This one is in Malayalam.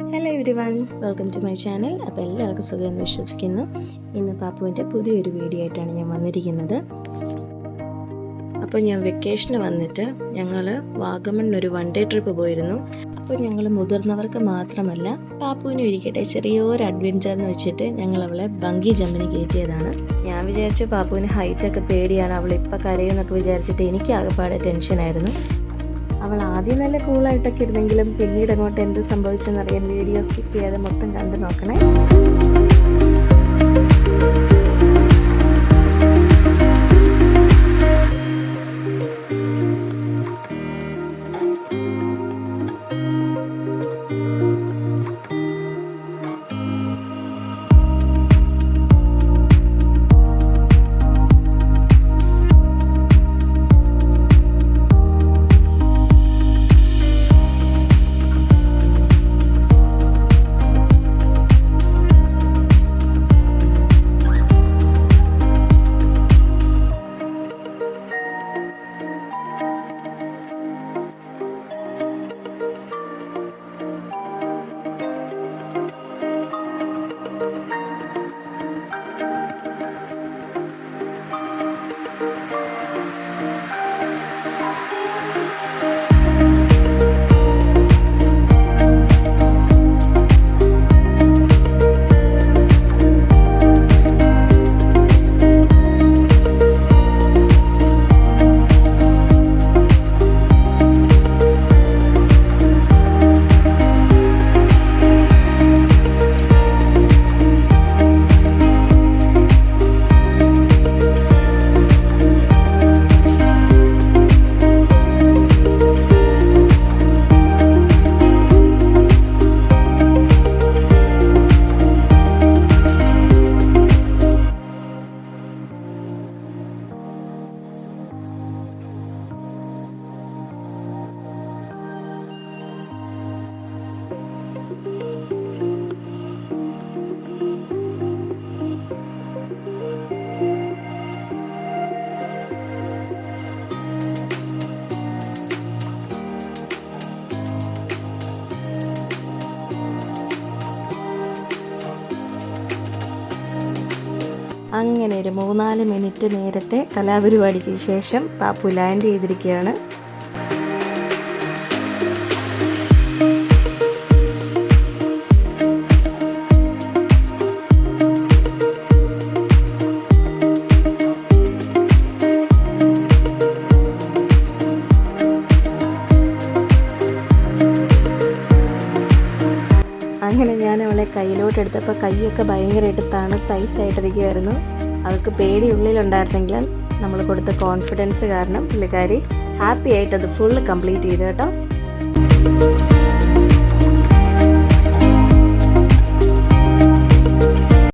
Hello everyone welcome to my channel അപ്പോൾ എല്ലാവർക്കും സുഖമെന്ന് വിശ്വസിക്കുന്നു. ഇന്ന് പാപ്പുവിന്റെ പുതിയൊരു വീഡിയോ ആയിട്ടാണ് ഞാൻ വന്നിരിക്കുന്നത്. അപ്പോൾ ഞാൻ വെക്കേഷന് വന്നിട്ട് ഞങ്ങൾ വാഗമണിനൊരു വൺ ഡേ ട്രിപ്പ് പോയിരുന്നു. അപ്പോൾ ഞങ്ങൾ മുതിർന്നവർക്ക് മാത്രമല്ല പാപ്പുവിനും ഇരിക്കട്ടെ ചെറിയൊരു അഡ്വഞ്ചർ എന്ന് വെച്ചിട്ട് ഞങ്ങൾ അവളെ ബങ്കി ജമ്പിന് കയറ്റിയതാണ്. ഞാൻ വിചാരിച്ചു പാപ്പുവിന് ഹൈറ്റൊക്കെ പേടിയാണ് അവൾ ഇപ്പം കരയുമെന്നൊക്കെ വിചാരിച്ചിട്ട് എനിക്ക് ആകെപ്പാടെ ടെൻഷനായിരുന്നു അവൾ ആദ്യം നല്ല കൂളായിട്ടൊക്കെ ഇരുന്നെങ്കിലും പിന്നീട് അങ്ങോട്ട് എന്ത് സംഭവിച്ചെന്നറിയാൻ വീഡിയോ സ്കിപ്പ് ചെയ്യാതെ മൊത്തം കണ്ടു നോക്കണേ. അങ്ങനെ ഒരു മൂന്നാൽ മിനിറ്റ് നേരത്തെ കലാപരിപാടിക്ക് ശേഷം പാപ്പു ലാൻഡ് ചെയ്തിരിക്കുകയാണ്. അങ്ങനെ ഞാൻ അവളെ കയ്യിലോട്ട് എടുത്തപ്പോൾ കൈയൊക്കെ ഭയങ്കരമായിട്ട് തണുത്ത് ഐസായിട്ടിരിക്കുമായിരുന്നു അവൾക്ക് പേടി ഉള്ളിലുണ്ടായിരുന്നെങ്കിലും നമ്മൾ കൊടുത്ത കോൺഫിഡൻസ് കാരണം പുള്ളിക്കാരി ഹാപ്പി ആയിട്ട് അത് ഫുള്ള് കംപ്ലീറ്റ് ചെയ്തു കേട്ടോ.